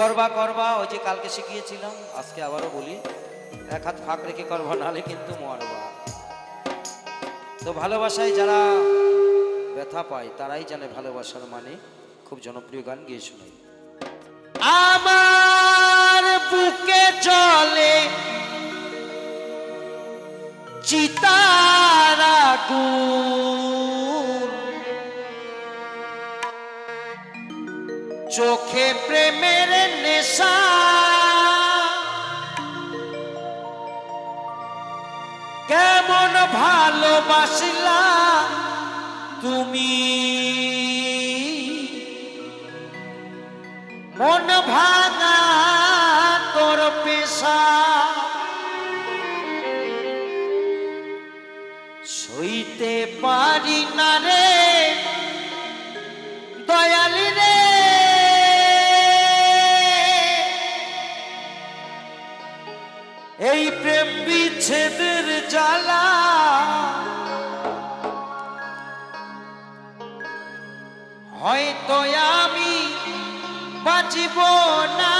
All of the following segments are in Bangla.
করবা করবা, ওই যে কালকে শিখিয়েছিলাম, আজকে আবারও বলি, এক হাত ফাঁক রেখে করবা, নাহলে কিন্তু মরবা। তো ভালোবাসায় যারা ব্যথা পায়, তারাই জানে ভালোবাসার মানে। খুব জনপ্রিয় গান, গিয়ে শোনাই আমার বুকে চলে চিতারা চোখে প্রেমের নেশা। কেমন ভালোবাসিলা তুমি? মন ভাঙা হয়তো আমি বাঁচিব না।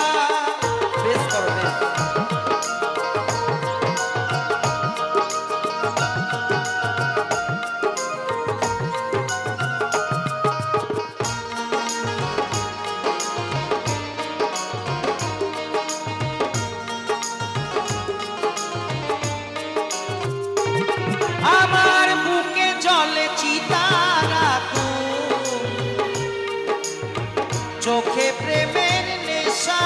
চোখে প্রেমের নেশা।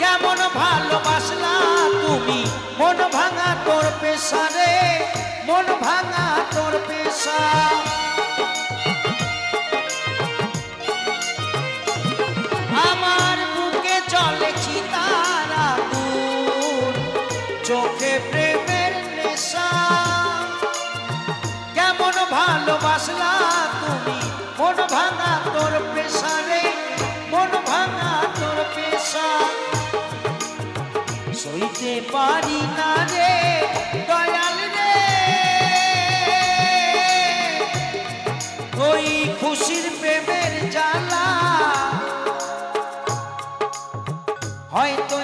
কেমন ভালোবাসলা তুমি? মন ভাঙা তোর পেশা রে, মন ভাঙা তোর পেশা। আমার বুকে চলে চিতারা চোখে প্রেমের পারি না রে দয়াল রে। ওই খুশির প্রেমের জ্বালা হয়তো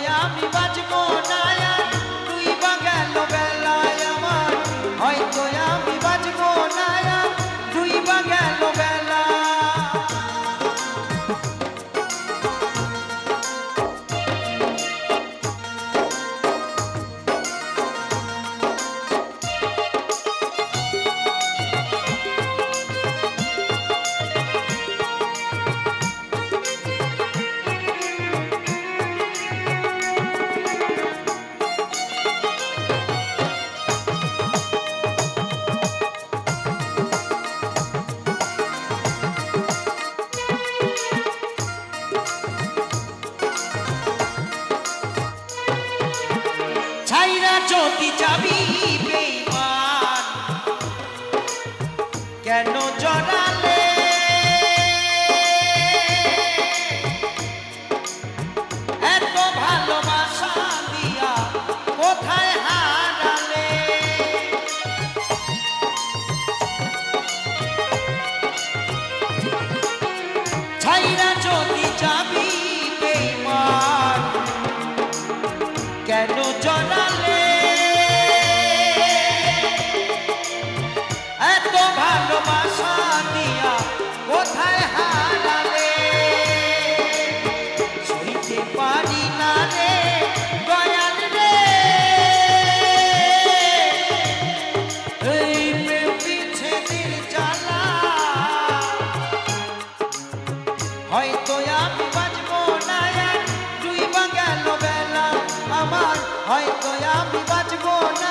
তুই যাবি বেইমান। কেন জড়ালে? এত ভালোবাসা দিয়া কোথায় হারালে? ছাইরা আমার হয়তো আমি বাঁচবো না।